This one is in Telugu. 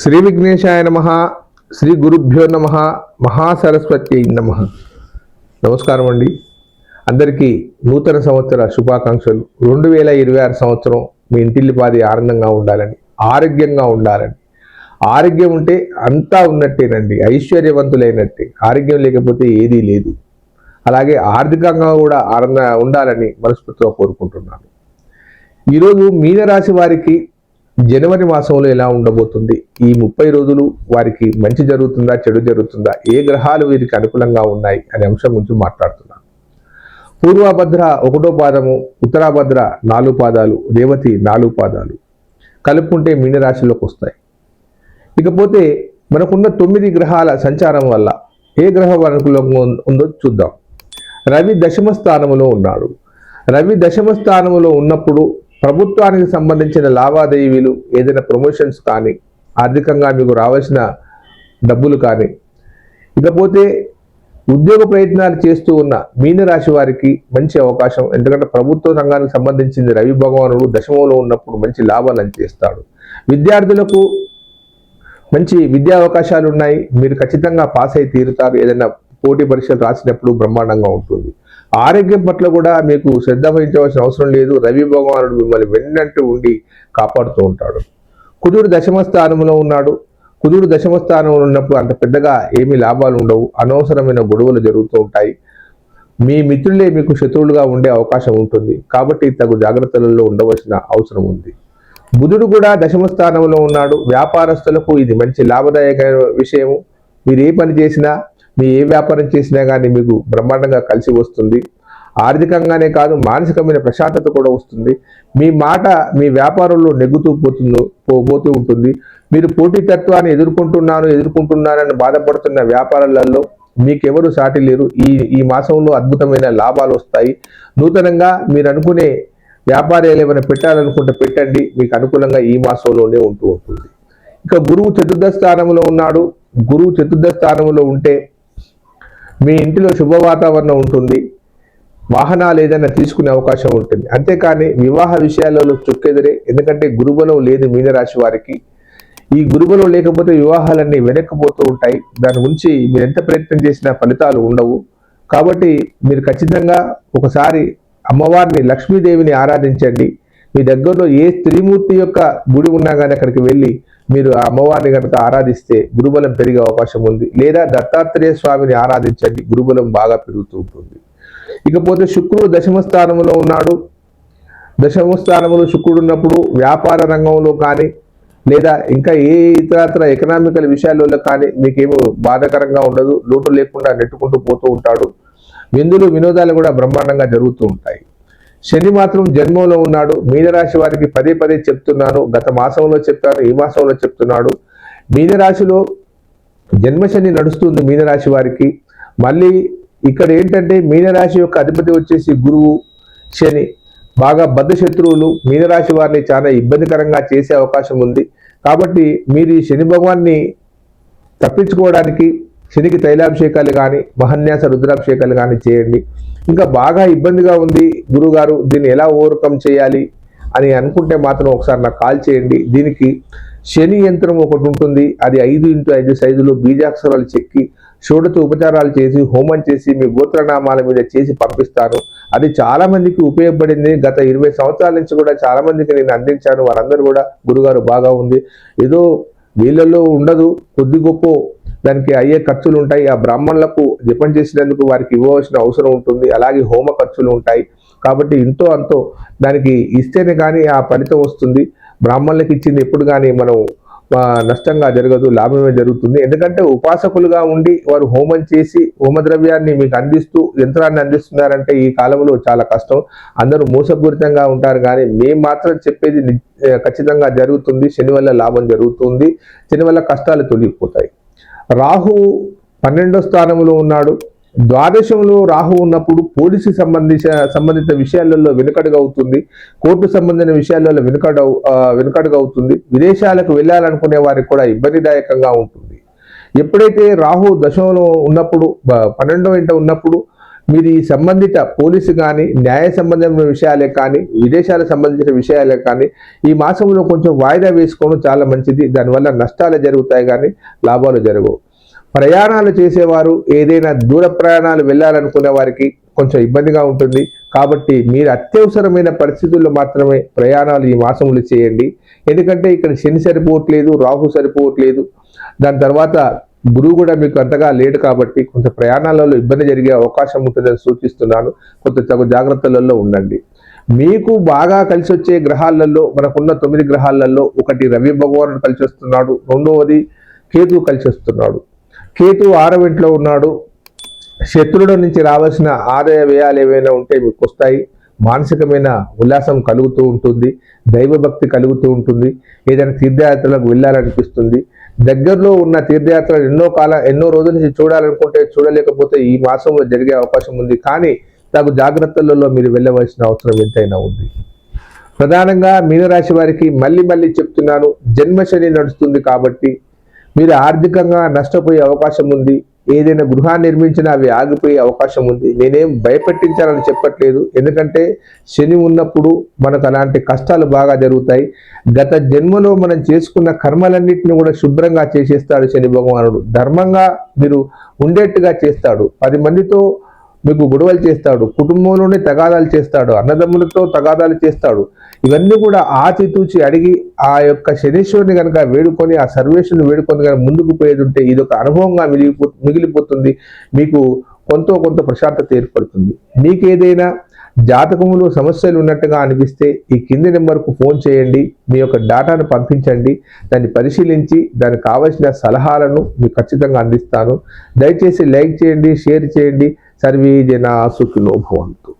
శ్రీ విఘ్నేశాయ నమ శ్రీ గురుభ్యో నమ మహాసరస్వతి నమ. నమస్కారం అండి. అందరికీ నూతన సంవత్సర శుభాకాంక్షలు. రెండు వేల ఇరవై ఆరు సంవత్సరం మీ ఇంటిల్లిపాది ఆనందంగా ఉండాలని ఆరోగ్యంగా ఉండాలని. ఆరోగ్యం ఉంటే అంతా ఉన్నట్టేనండి. ఐశ్వర్యవంతులైనట్టే. ఆరోగ్యం లేకపోతే ఏదీ లేదు. అలాగే ఆర్థికంగా కూడా ఆనంద ఉండాలని మనస్ఫూర్తిగా కోరుకుంటున్నాను. ఈరోజు మీనరాశి వారికి జనవరి మాసంలో ఎలా ఉండబోతుంది? ఈ ముప్పై రోజులు వారికి మంచి జరుగుతుందా చెడు జరుగుతుందా? ఏ గ్రహాలు వీరికి అనుకూలంగా ఉన్నాయి అనే అంశం గురించి మాట్లాడుతున్నాను పూర్వభద్ర ఒకటో పాదము ఉత్తరాభద్ర నాలుగు పాదాలు రేవతి నాలుగు పాదాలు కలుపుకుంటే మీనరాశిలోకి వస్తాయి. ఇకపోతే మనకున్న తొమ్మిది గ్రహాల సంచారం వల్ల ఏ గ్రహం అనుకూలంగా ఉందో చూద్దాం. రవి దశమ స్థానములో ఉన్నాడు. రవి దశమ స్థానములో ఉన్నప్పుడు ప్రభుత్వానికి సంబంధించిన లావాదేవీలు ఏదైనా ప్రమోషన్స్ కానీ ఆర్థికంగా మీకు రావాల్సిన డబ్బులు కానీ ఇకపోతే ఉద్యోగ ప్రయత్నాలు చేస్తూ ఉన్న మీనరాశి వారికి మంచి అవకాశం. ఎందుకంటే ప్రభుత్వ రంగానికి సంబంధించింది రవి భగవానుడు దశమంలో ఉన్నప్పుడు మంచి లాభాలు అందిస్తాడు. విద్యార్థులకు మంచి విద్యా అవకాశాలు ఉన్నాయి. మీరు ఖచ్చితంగా పాస్ అయి తీరుతారు. ఏదైనా పోటీ పరీక్షలు రాసినప్పుడు బ్రహ్మాండంగా ఉంటుంది. ఆరోగ్యం పట్ల కూడా మీకు శ్రద్ధ వహించవలసిన అవసరం లేదు. రవి భగవానుడు మిమ్మల్ని వెన్నంటూ ఉండి కాపాడుతూ ఉంటాడు. కుజుడు దశమ స్థానంలో ఉన్నాడు. కుజుడు దశమ స్థానంలో ఉన్నప్పుడు అంత పెద్దగా ఏమీ లాభాలు ఉండవు. అనవసరమైన గొడవలు జరుగుతూ ఉంటాయి. మీ మిత్రులే మీకు శత్రువులుగా ఉండే అవకాశం ఉంటుంది. కాబట్టి తగు జాగ్రత్తలలో ఉండవలసిన అవసరం ఉంది. బుధుడు కూడా దశమ స్థానంలో ఉన్నాడు. వ్యాపారస్తులకు ఇది మంచి లాభదాయక విషయము. మీరు ఏ పని చేసినా మీ ఏ వ్యాపారం చేసినా కానీ మీకు బ్రహ్మాండంగా కలిసి వస్తుంది. ఆర్థికంగానే కాదు మానసికమైన ప్రశాంతత కూడా వస్తుంది. మీ మాట మీ వ్యాపారంలో నెగ్గుతూ పోతుందో పో- పోతూ ఉంటుంది. మీరు పోటీతత్వాన్ని ఎదుర్కొంటున్నాను ఎదుర్కొంటున్నానని బాధపడుతున్న వ్యాపారాలలో మీకెవరు సాటి లేరు. ఈ ఈ మాసంలో అద్భుతమైన లాభాలు వస్తాయి. నూతనంగా మీరు అనుకునే వ్యాపారాలు ఏమైనా పెట్టాలనుకుంటే పెట్టండి. మీకు అనుకూలంగా ఈ మాసంలోనే ఉంటూ ఉంటుంది. ఇక గురువు చతుర్థ స్థానంలో ఉన్నాడు. గురువు చతుర్థ స్థానంలో ఉంటే మీ ఇంటిలో శుభ వాతావరణం ఉంటుంది. వాహనాలు ఏదైనా తీసుకునే అవకాశం ఉంటుంది. అంతేకాని వివాహ విషయాలలో చుక్కెదిరే ఎందుకంటే గురుబలం లేదు మీనరాశి వారికి. ఈ గురుబలం లేకపోతే వివాహాలన్నీ వెనక్కిపోతూ ఉంటాయి. దాని గురించి మీరు ఎంత ప్రయత్నం చేసినా ఫలితాలు ఉండవు. కాబట్టి మీరు ఖచ్చితంగా ఒకసారి అమ్మవారిని లక్ష్మీదేవిని ఆరాధించండి. మీ దగ్గరలో ఏ స్త్రీమూర్తి యొక్క గుడి ఉన్నా కానీ అక్కడికి వెళ్ళి మీరు అమ్మవారిని కనుక ఆరాధిస్తే గురుబలం పెరిగే అవకాశం ఉంది. లేదా దత్తాత్రేయ స్వామిని ఆరాధించండి గురుబలం బాగా పెరుగుతూ ఉంటుంది. ఇకపోతే శుక్రుడు దశమ స్థానంలో ఉన్నాడు. దశమ స్థానంలో శుక్రుడు ఉన్నప్పుడు వ్యాపార రంగంలో కానీ లేదా ఇంకా ఏ ఇతరత్ర ఎకనామికల్ విషయాలలో కానీ మీకేమో బాధాకరంగా ఉండదు లోటు లేకుండా నెట్టుకుంటూ పోతూ ఉంటాడు. విందులు వినోదాలు కూడా బ్రహ్మాండంగా జరుగుతూ ఉంటాయి. శని మాత్రం జన్మంలో ఉన్నాడు. మీనరాశి వారికి పదే పదే చెప్తున్నాను. గత మాసంలో చెప్పాను ఈ మాసంలో చెప్తున్నాడు. మీనరాశిలో జన్మశని నడుస్తుంది మీనరాశి వారికి. మళ్ళీ ఇక్కడ ఏంటంటే మీనరాశి యొక్క అధిపతి వచ్చేసి గురువు శని. బాగా బద్ధ శత్రువులు మీనరాశి వారిని చాలా ఇబ్బందికరంగా చేసే అవకాశం ఉంది. కాబట్టి మీరు ఈ శని భగవాన్ని తప్పించుకోవడానికి శనికి తైలాభిషేకాలు కానీ మహన్యాస రుద్రాభిషేకాలు కానీ చేయండి. ఇంకా బాగా ఇబ్బందిగా ఉంది గురుగారు దీన్ని ఎలా ఓవర్కమ్ చేయాలి అని అనుకుంటే మాత్రం ఒకసారి నాకు కాల్ చేయండి. దీనికి శని యంత్రం ఒకటి ఉంటుంది. అది ఐదు ఇంటూ ఐదు సైజులో బీజాక్షరాలు చెక్కి షోడత ఉపచారాలు చేసి హోమం చేసి మీ గోత్రనామాల మీద చేసి పంపిస్తాను. అది చాలా మందికి ఉపయోగపడింది. గత ఇరవై సంవత్సరాల నుంచి కూడా చాలా మందికి నేను అందించాను. వారందరూ కూడా గురుగారు బాగా ఉంది. ఏదో వీళ్ళల్లో ఉండదు. కొద్ది గొప్ప దానికి అయ్యే ఖర్చులు ఉంటాయి. ఆ బ్రాహ్మణులకు జపం చేసినందుకు వారికి ఇవ్వవలసిన అవసరం ఉంటుంది. అలాగే హోమ ఖర్చులు ఉంటాయి. కాబట్టి ఇంతో అంతో దానికి ఇస్తేనే కానీ ఆ ఫలితం వస్తుంది. బ్రాహ్మణులకు ఇచ్చింది ఎప్పుడు కానీ మనం నష్టంగా జరగదు లాభమే జరుగుతుంది. ఎందుకంటే ఉపాసకులుగా ఉండి వారు హోమం చేసి హోమద్రవ్యాన్ని మీకు అందిస్తూ యంత్రాన్ని అందిస్తున్నారంటే ఈ కాలంలో చాలా కష్టం. అందరూ మోసపూరితంగా ఉంటారు కానీ మేము మాత్రం చెప్పేది ఖచ్చితంగా జరుగుతుంది. శని వల్ల లాభం జరుగుతుంది. శని వల్ల కష్టాలు తొలగిపోతాయి. రాహువు పన్నెండో స్థానంలో ఉన్నాడు. ద్వాదశంలో రాహు ఉన్నప్పుడు పోలీసు సంబంధించ సంబంధిత విషయాలలో వెనుకడుగా అవుతుంది కోర్టు సంబంధించిన విషయాలలో వెనుకడ వెనుకడుగా అవుతుంది విదేశాలకు వెళ్ళాలనుకునే వారికి కూడా ఇబ్బందిదాయకంగా ఉంటుంది. ఎప్పుడైతే రాహు దశంలో ఉన్నప్పుడు పన్నెండో ఇంట ఉన్నప్పుడు మీరు ఈ సంబంధిత పోలీసు కానీ న్యాయ సంబంధమైన విషయాలే కానీ విదేశాలకు సంబంధించిన విషయాలే కానీ ఈ మాసంలో కొంచెం వాయిదా వేసుకోవడం చాలా మంచిది. దానివల్ల నష్టాలు జరుగుతాయి కానీ లాభాలు జరగవు. ప్రయాణాలు చేసేవారు ఏదైనా దూర ప్రయాణాలు వెళ్ళాలనుకునే వారికి కొంచెం ఇబ్బందిగా ఉంటుంది. కాబట్టి మీరు అత్యవసరమైన పరిస్థితుల్లో మాత్రమే ప్రయాణాలు ఈ మాసంలో చేయండి. ఎందుకంటే ఇక్కడ శని సరిపోవట్లేదు రాహు సరిపోవట్లేదు. దాని తర్వాత గురువు కూడా మీకు అంతగా లేడు కాబట్టి కొంత ప్రయాణాలలో ఇబ్బంది జరిగే అవకాశం ఉంటుందని సూచిస్తున్నాను. కొంత తగు జాగ్రత్తలలో ఉండండి. మీకు బాగా కలిసి వచ్చే గ్రహాలలో మనకున్న తొమ్మిది గ్రహాలలో ఒకటి రవి భగవానుడు కలిసి వస్తున్నాడు. రెండవది కేతు కలిసి వస్తున్నాడు. కేతు ఆరవ ఇంట్లో ఉన్నాడు. శత్రువుల నుంచి రావాల్సిన ఆదాయ వ్యయాలు ఏవైనా ఉంటే మీకు వస్తాయి. మానసికమైన ఉల్లాసం కలుగుతూ ఉంటుంది. దైవభక్తి కలుగుతూ ఉంటుంది. ఏదైనా తీర్థయాత్రలకు వెళ్ళాలనిపిస్తుంది. దగ్గరలో ఉన్న తీర్థయాత్రలు ఎన్నో కాల ఎన్నో రోజుల నుంచి చూడాలనుకుంటే చూడలేకపోతే ఈ మాసంలో జరిగే అవకాశం ఉంది. కానీ తగు జాగ్రత్తలలో మీరు వెళ్ళవలసిన అవసరం ఎంతైనా ఉంది. ప్రధానంగా మీనరాశి వారికి మళ్ళీ మళ్ళీ చెప్తున్నాను జన్మశని నడుస్తుంది కాబట్టి మీరు ఆర్థికంగా నష్టపోయే అవకాశం ఉంది. ఏదైనా గృహాన్ని నిర్మించినా అవి ఆగిపోయే అవకాశం ఉంది. నేనేం భయపెట్టించాలని చెప్పట్లేదు. ఎందుకంటే శని ఉన్నప్పుడు మనకు అలాంటి కష్టాలు బాగా జరుగుతాయి. గత జన్మలో మనం చేసుకున్న కర్మలన్నింటిని కూడా శుభ్రంగా చేసేస్తాడు శని భగవానుడు. ధర్మంగా మీరు ఉండేట్టుగా చేస్తాడు. పది మందితో మీకు గొడవలు చేస్తాడు కుటుంబంలోనే తగాదాలు చేస్తాడు అన్నదమ్ములతో తగాదాలు చేస్తాడు. ఇవన్నీ కూడా ఆచితూచి అడిగి ఆ యొక్క శనీశ్వరుని కనుక వేడుకొని ఆ సర్వేశ్వరుని వేడుకొని కనుక ముందుకు పోయేది ఉంటే ఇది ఒక అనుభవంగా మిగిలిపో మిగిలిపోతుంది. మీకు కొంత కొంత ప్రశాంతత ఏర్పడుతుంది. మీకేదైనా జాతకములో సమస్యలు ఉన్నట్టుగా అనిపిస్తే ఈ కింది నెంబర్కు ఫోన్ చేయండి మీ యొక్క డేటాను పంపించండి దాన్ని పరిశీలించి దానికి కావలసిన సలహాలను మీకు ఖచ్చితంగా అందిస్తాను. దయచేసి లైక్ చేయండి షేర్ చేయండి. సర్వే జనా సుఖినో భవంతు.